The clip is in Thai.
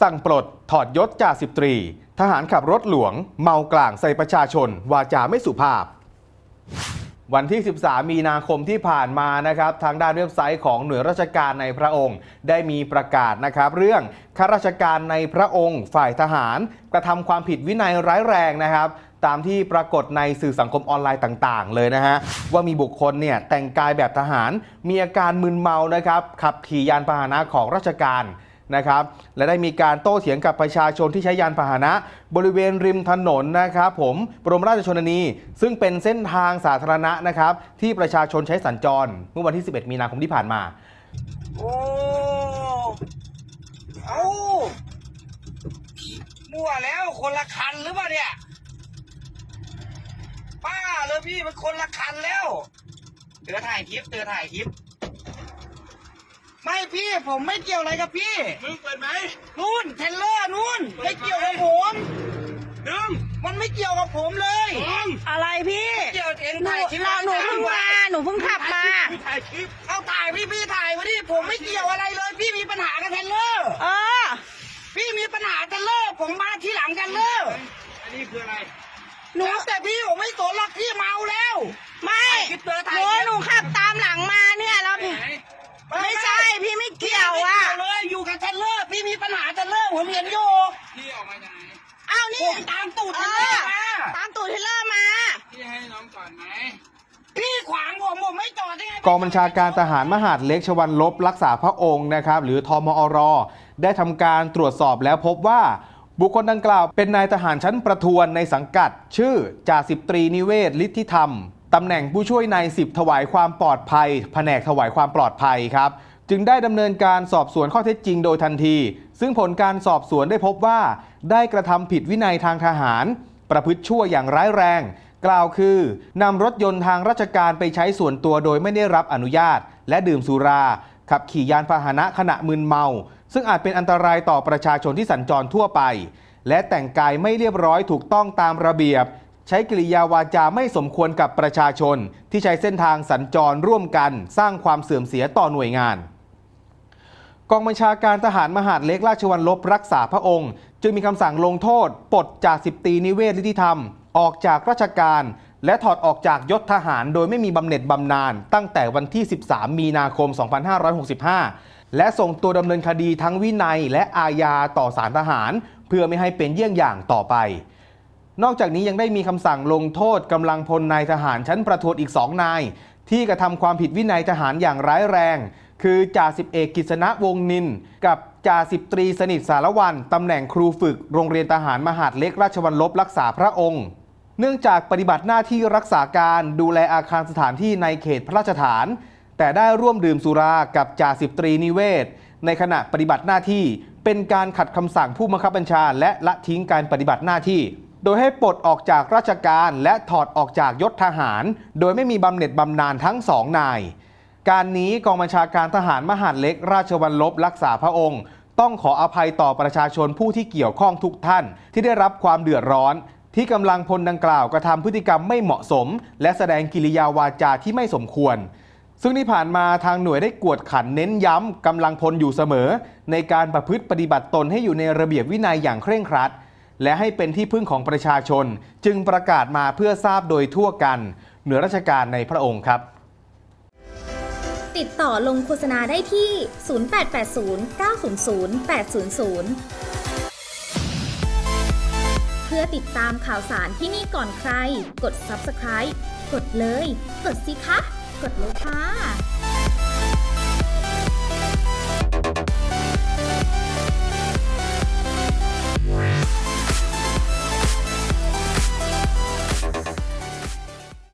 สั่งปลดถอดยศจ่าสิบตรี ทหารขับรถหลวง เมากลางใส่ประชาชน วาจาไม่สุภาพ วันที่ 13 มีนาคมที่ผ่านมานะครับ ทางด้านเว็บไซต์ของหน่วยราชการในพระองค์ ได้มีประกาศนะครับ เรื่องข้าราชการในพระองค์ ฝ่ายทหาร กระทำความผิดวินัยร้ายแรงนะครับตามที่ปรากฏในสื่อสังคมออนไลน์ต่างๆ เลยนะฮะ ว่ามีบุคคลเนี่ยแต่งกายแบบทหาร มีอาการมึนเมานะครับ ขับขี่ยานพาหนะของราชการ นะครับ และได้มีการโต้เถียงกับประชาชนที่ใช้ยานพาหนะ บริเวณริมถนนนะครับผมบรมราชชนนีซึ่งเป็นเส้นทางสาธารณะนะครับ ที่ประชาชนใช้สัญจร เมื่อวันที่ 11 มีนาคมที่ผ่านมา โอ้เอามั่วแล้วคนละคันหรือเปล่าเนี่ยป้าเลยพี่มันคนละคันแล้วเตือถ่ายคลิปเตือถ่ายคลิป ไม่พี่ผมไม่เกี่ยวอะไรกับพี่ มึงเปิดไหมนู่นเทรลเลอร์นู่นไม่เกี่ยวกับผมหนึ่งมันไม่เกี่ยวกับผมเลยสองอะไรพี่เกี่ยวเองหนูถ่ายคลิปเราหนูเพิ่งมาหนูเพิ่งขับมากูถ่ายคลิปเอาถ่ายพี่พี่ถ่ายมาดิผมไม่เกี่ยวอะไรเลย พี่มีปัญหากับเทรลเลอร์เออ พี่มีปัญหากันเลิกผมมาที่หลังกันเลิกอันนี้คืออะไรหนูแต่พี่ผมไม่สนหรอกพี่เมาแล้ว ไม่คลิปเตอร์หถ่ายนูคลิปหนูขับตามหลังมาเนี่ยแล้ว ไหนไม่ใช่พี่ไม่เกี่ยวพี่อะไม่เกี่ยวเลยอยู่กับเทรลเลอร์พี่มีปัญหาเทรลเลอร์ผมเห็นอยู่พี่ออกมาจากไหนอ้าวผนี่มตามตูดเอเทรลเลออร์มาตามตูดเทรลเลอร์มา พี่ให้น้องก่อนไหมพี่ขวางผมผมไม่จอดได้ไงกองบัญชาการทหารมหาดเล็กชวันลบรักษาพระองค์นะครับหรือทมอรได้ทำการตรวจสอบแล้วพบว่า บุคคลดังกล่าวเป็นนายทหารชั้นประทวนในสังกัด ชื่อจ่าสิบตรีนิเวศฤทธิธรรม ตำแหน่งผู้ช่วยนายสิบถวายความปลอดภัย แผนกถวายความปลอดภัยครับ จึงได้ดำเนินการสอบสวนข้อเท็จจริงโดยทันที ซึ่งผลการสอบสวนได้พบว่า ได้กระทำผิดวินัยทางทหาร ประพฤติชั่วอย่างร้ายแรง กล่าวคือนำรถยนต์ทางราชการไปใช้ส่วนตัวโดยไม่ได้รับอนุญาต และดื่มสุรา ขับขี่ยานพาหนะขณะมึนเมา ซึ่งอาจเป็นอันตรายต่อประชาชนที่สัญจรทั่วไป และแต่งกายไม่เรียบร้อยถูกต้องตามระเบียบ ใช้กิริยาวาจาไม่สมควรกับประชาชน ที่ใช้เส้นทางสัญจรร่วมกัน สร้างความเสื่อมเสียต่อหน่วยงาน กองบัญชาการทหารมหาดเล็กราชวัลลบรักษาพระองค์ จึงมีคำสั่งลงโทษปลดจากสิบตีนิเวศฤทธิธรรม ออกจากราชการ และถอดออกจากยศทหารโดยไม่มีบำเหน็จบำนาญตั้งแต่วันที่ 13 มีนาคม 2565 และส่งตัวดำเนินคดีทั้งวินัยและอาญาต่อศาลทหาร เพื่อไม่ให้เป็นเยี่ยงอย่างต่อไป นอกจากนี้ยังได้มีคำสั่งลงโทษกำลังพลนายทหารชั้นประทวนอีกสองนาย ที่กระทำความผิดวินัยทหารอย่างร้ายแรง คือจ่าสิบเอกกิษณะวงนิน กับจ่าสิบตรีสนิทสารวันตำแหน่งครูฝึก โรงเรียนทหารมหาดเล็กราชวัลลบรักษาพระองค์ เนื่องจากปฏิบัติหน้าที่รักษาการดูแลอาคารสถานที่ในเขตพระราชฐาน แต่ได้ร่วมดื่มสุรากับจ่าสิบตรีนิเวศ ในขณะปฏิบัติหน้าที่เป็นการขัดคำสั่งผู้บังคับบัญชา และละทิ้งการปฏิบัติหน้าที่ โดยให้ปลดออกจากราชการและถอดออกจากยศทหาร โดยไม่มีบำเหน็จบำนาญทั้งสองนาย การนี้กองบัญชาการทหารมหาดเล็ก ราชวัลลบรักษาพระองค์ ต้องขออภัยต่อประชาชนผู้ที่เกี่ยวข้องทุกท่าน ที่ได้รับความเดือดร้อน ที่กำลังพลดังกล่าวกระทำพฤติกรรมไม่เหมาะสม และแสดงกิริยาวาจาที่ไม่สมควรซึ่งที่ผ่านมาทางหน่วยได้กวดขันเน้นย้ำกำลังพลอยู่เสมอ ในการประพฤติปฏิบัติตนให้อยู่ในระเบียบวินัยอย่างเคร่งครัด และให้เป็นที่พึ่งของประชาชน จึงประกาศมาเพื่อทราบโดยทั่วกัน เหนือราชการในพระองค์ครับ ติดต่อลงโฆษณาได้ที่ 0880 900 800เพื่อติดตามข่าวสารที่นี่ก่อนใคร กด subscribe กดเลย กดสิคะ กดเลยค่ะ